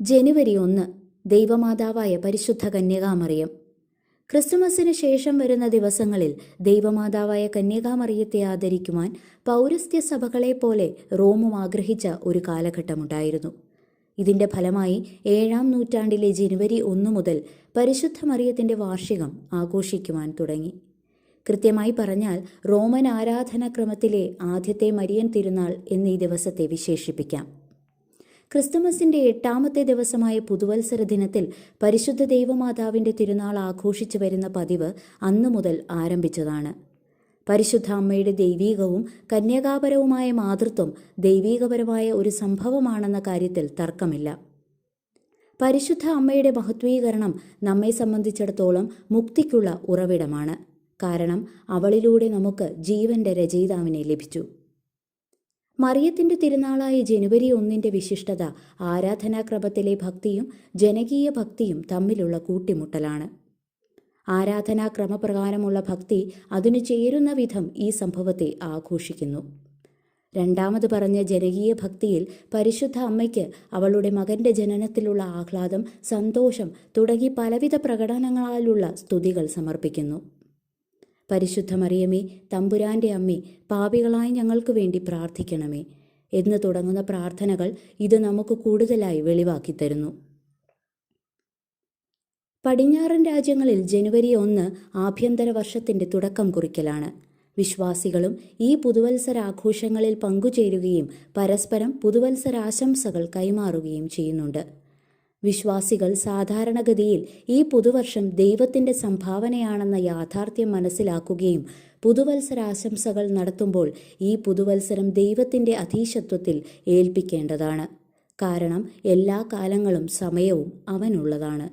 ജനുവരി ഒന്ന് ദൈവമാതാവായ പരിശുദ്ധ കന്യകാമറിയം. ക്രിസ്തുമസിന് ശേഷം വരുന്ന ദിവസങ്ങളിൽ ദൈവമാതാവായ കന്യകാമറിയത്തെ ആദരിക്കുവാൻ പൗരസ്ത്യ സഭകളെ പോലെ റോമും ആഗ്രഹിച്ച ഒരു കാലഘട്ടമുണ്ടായിരുന്നു. ഇതിന്റെ ഫലമായി ഏഴാം നൂറ്റാണ്ടിലെ ജനുവരി ഒന്നു മുതൽ പരിശുദ്ധ മറിയത്തിന്റെ വാർഷികം ആഘോഷിക്കുവാൻ തുടങ്ങി. കൃത്യമായി പറഞ്ഞാൽ റോമൻ ആരാധനാക്രമത്തിലെ ആദ്യത്തെ മരിയൻ തിരുനാൾ എന്നീ ദിവസത്തെ വിശേഷിപ്പിക്കാം. ക്രിസ്തുമസിന്റെ എട്ടാമത്തെ ദിവസമായ പുതുവത്സര ദിനത്തിൽ പരിശുദ്ധ ദൈവമാതാവിന്റെ തിരുനാൾ ആഘോഷിച്ചു വരുന്ന പതിവ് അന്നു മുതൽ ആരംഭിച്ചതാണ്. പരിശുദ്ധ അമ്മയുടെ ദൈവീകവും കന്യകാപരവുമായ മാതൃത്വം ദൈവീകപരമായ ഒരു സംഭവമാണെന്ന കാര്യത്തിൽ തർക്കമില്ല. പരിശുദ്ധ അമ്മയുടെ മഹത്വീകരണം നമ്മെ സംബന്ധിച്ചിടത്തോളം മുക്തിക്കുള്ള ഉറവിടമാണ്. കാരണം അവളിലൂടെ നമുക്ക് ജീവന്റെ രചയിതാവിനെ ലഭിച്ചു. മറിയത്തിന്റെ തിരുനാളായ ജനുവരി ഒന്നിന്റെ വിശിഷ്ടത ആരാധനാക്രമത്തിലെ ഭക്തിയും ജനകീയ ഭക്തിയും തമ്മിലുള്ള കൂട്ടിമുട്ടലാണ്. ആരാധനാക്രമപ്രകാരമുള്ള ഭക്തി അതിനു ചേരുന്ന വിധം ഈ സംഭവത്തെ ആഘോഷിക്കുന്നു. രണ്ടാമത് പറഞ്ഞ ജനകീയ ഭക്തിയിൽ പരിശുദ്ധ അമ്മയ്ക്ക് അവളുടെ മകന്റെ ജനനത്തിലുള്ള ആഹ്ലാദം സന്തോഷം തുടങ്ങി പലവിധ പ്രകടനങ്ങളാലുള്ള സ്തുതികൾ സമർപ്പിക്കുന്നു. പരിശുദ്ധ മറിയമേ തമ്പുരാന്റെ അമ്മേ പാപികളായി ഞങ്ങൾക്ക് വേണ്ടി പ്രാർത്ഥിക്കണമേ. എന്ന് തുടങ്ങുന്ന പ്രാർത്ഥനകൾ ഇത് നമുക്ക് കൂടുതലായി വെളിവാക്കി തരുന്നു. പടിഞ്ഞാറൻ രാജ്യങ്ങളിൽ ജനുവരി ഒന്ന് ആഭ്യന്തര വർഷത്തിന്റെ തുടക്കം കുറിക്കലാണ്. വിശ്വാസികളും ഈ പുതുവത്സരാഘോഷങ്ങളിൽ പങ്കുചേരുകയും പരസ്പരം പുതുവത്സരാശംസകൾ കൈമാറുകയും ചെയ്യുന്നുണ്ട്. വിശ്വാസികൾ സാധാരണഗതിയിൽ ഈ പുതുവർഷം ദൈവത്തിന്റെ സംഭാവനയാണെന്ന യാഥാർത്ഥ്യം മനസ്സിലാക്കുകയും പുതുവത്സര ആശംസകൾ നടത്തുമ്പോൾ ഈ പുതുവത്സരം ദൈവത്തിന്റെ അധീശത്വത്തിൽ ഏൽപ്പിക്കേണ്ടതാണ്. കാരണം എല്ലാ കാലങ്ങളും സമയവും അവനുള്ളതാണ്.